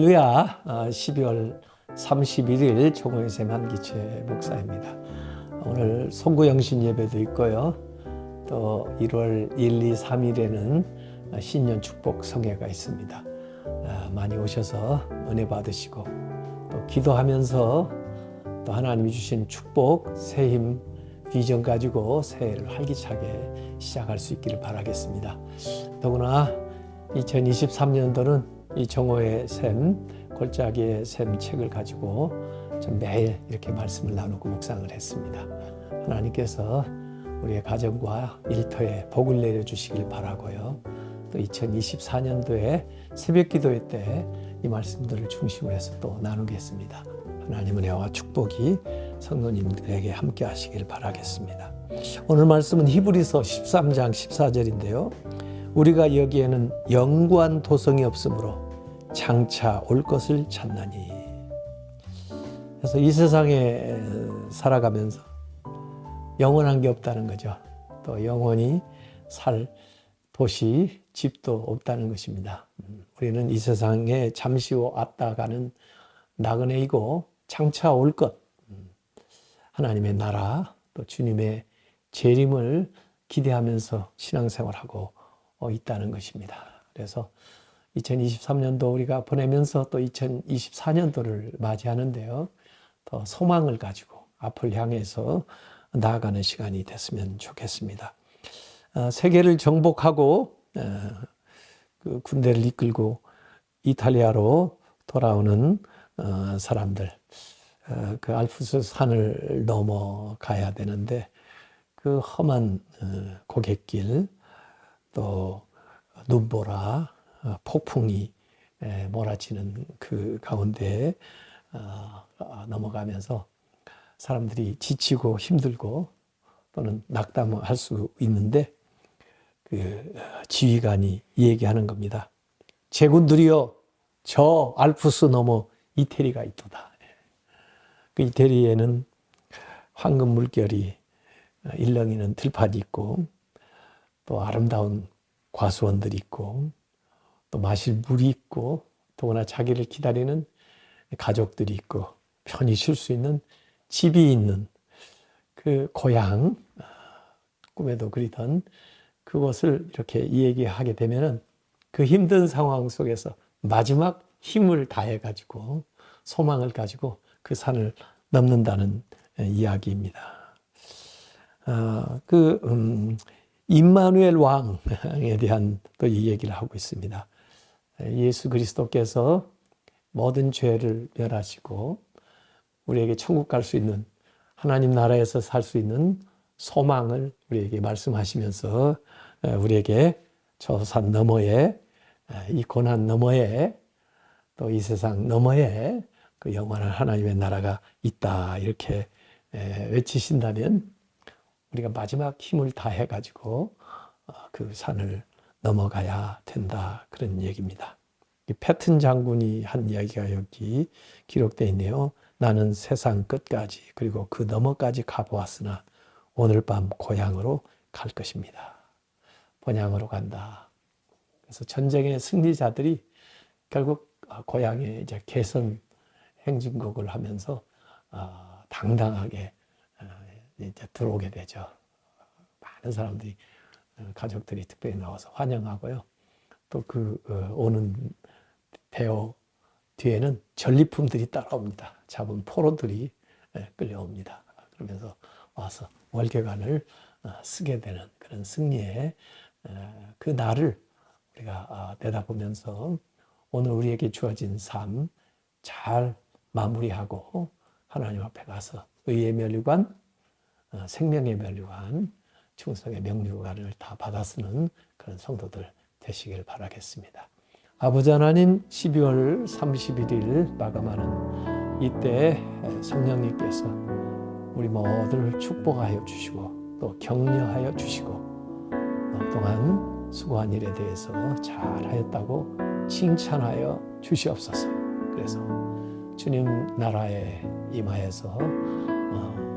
할렐루야. 12월 31일 종호의샘 한기채 목사입니다. 오늘 송구영신 예배도 있고요. 또 1월 1, 2, 3일에는 신년 축복 성회가 있습니다. 아, 많이 오셔서 은혜 받으시고 또 기도하면서 또 하나님이 주신 축복, 새 힘, 비전 가지고 새해를 활기차게 시작할 수 있기를 바라겠습니다. 더구나 2023년도는 이 정오의 샘, 골짜기의 샘 책을 가지고 좀 매일 이렇게 말씀을 나누고 묵상을 했습니다. 하나님께서 우리의 가정과 일터에 복을 내려주시길 바라고요. 또 2024년도에 새벽 기도회 때 이 말씀들을 중심으로 해서 또 나누겠습니다. 하나님 은혜와 축복이 성도님들에게 함께 하시길 바라겠습니다. 오늘 말씀은 히브리서 13장 14절인데요. 우리가 여기에는 영구한 도성이 없으므로 장차 올 것을 찾나니. 그래서 이 세상에 살아가면서 영원한 게 없다는 거죠. 또 영원히 살 도시, 집도 없다는 것입니다. 우리는 이 세상에 잠시 후 왔다 가는 나그네이고 장차 올 것, 하나님의 나라, 또 주님의 재림을 기대하면서 신앙생활하고 있다는 것입니다. 그래서 2023년도 우리가 보내면서 또 2024년도를 맞이하는데요. 더 소망을 가지고 앞을 향해서 나아가는 시간이 됐으면 좋겠습니다. 어, 세계를 정복하고 어, 그 군대를 이끌고 이탈리아로 돌아오는 어, 사람들, 그 알프스 산을 넘어가야 되는데 그 험한 고갯길 또 눈보라 폭풍이 몰아치는 그 가운데 넘어가면서 사람들이 지치고 힘들고 또는 낙담할 수 있는데 그 지휘관이 얘기하는 겁니다. 제군들이여 저 알프스 넘어 이태리가 있도다. 그 이태리에는 황금 물결이 일렁이는 들판이 있고 또 아름다운 과수원들이 있고 또 마실 물이 있고 더구나 자기를 기다리는 가족들이 있고 편히 쉴 수 있는 집이 있는 그 고향 꿈에도 그리던 그것을 이렇게 얘기하게 되면은 그 힘든 상황 속에서 마지막 힘을 다해 가지고 소망을 가지고 그 산을 넘는다는 이야기입니다. 아, 그 음, 임마누엘 왕에 대한 또 이 얘기를 하고 있습니다. 예수 그리스도께서 모든 죄를 멸하시고 우리에게 천국 갈 수 있는 하나님 나라에서 살 수 있는 소망을 우리에게 말씀하시면서 우리에게 저 산 너머에 이 고난 너머에 또 이 세상 너머에 그 영원한 하나님의 나라가 있다 이렇게 외치신다면 우리가 마지막 힘을 다해 가지고 어, 그 산을 넘어가야 된다 그런 얘기입니다. 패튼 장군이 한 이야기가 여기 기록되어 있네요. 나는 세상 끝까지 그리고 그 너머까지 가보았으나 오늘 밤 고향으로 갈 것입니다. 본향으로 간다. 그래서 전쟁의 승리자들이 결국 고향에 이제 개선 행진곡을 하면서 어, 당당하게 어, 이제 들어오게 되죠. 많은 사람들이 어, 가족들이 특별히 나와서 환영하고요. 또 그 오는 배우 뒤에는 전리품들이 따라옵니다. 잡은 포로들이 예, 끌려옵니다. 그러면서 와서 월계관을 쓰게 되는 그런 승리의 그 날을 우리가 아, 내다보면서 오늘 우리에게 주어진 삶 잘 마무리하고 하나님 앞에 가서 의의 면류관, 어, 생명의 면류관, 충성의 명류관을 다 받아 쓰는 그런 성도들 되시길 바라겠습니다. 아버지 하나님 12월 31일 마감하는 이때 성령님께서 우리 모두를 축복하여 주시고 또 격려하여 주시고 또한 수고한 일에 대해서 잘하였다고 칭찬하여 주시옵소서. 그래서 주님 나라에 임하여서 어,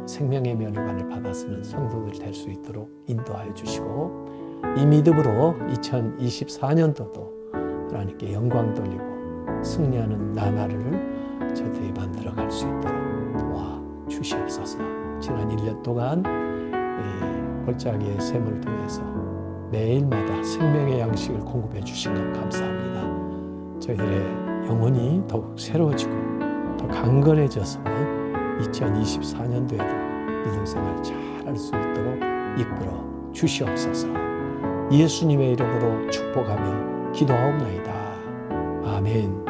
생명의 면류관을 받아 쓰는 성도들 될수 있도록 인도하여 주시고 이 믿음으로 2024년도도 하나님께 영광 돌리고 승리하는 나날을 저들이 만들어 갈 수 있도록 도와 주시옵소서. 지난 1년 동안 이 골짜기의 샘을 통해서 매일마다 생명의 양식을 공급해 주신 것 감사합니다. 저희들의 영혼이 더욱 새로워지고 더 강건해져서 2024년도에도 믿음 생활 잘 할 수 있도록 이끌어 주시옵소서. 예수님의 이름으로 축복하며 기도하옵나이다. 아멘.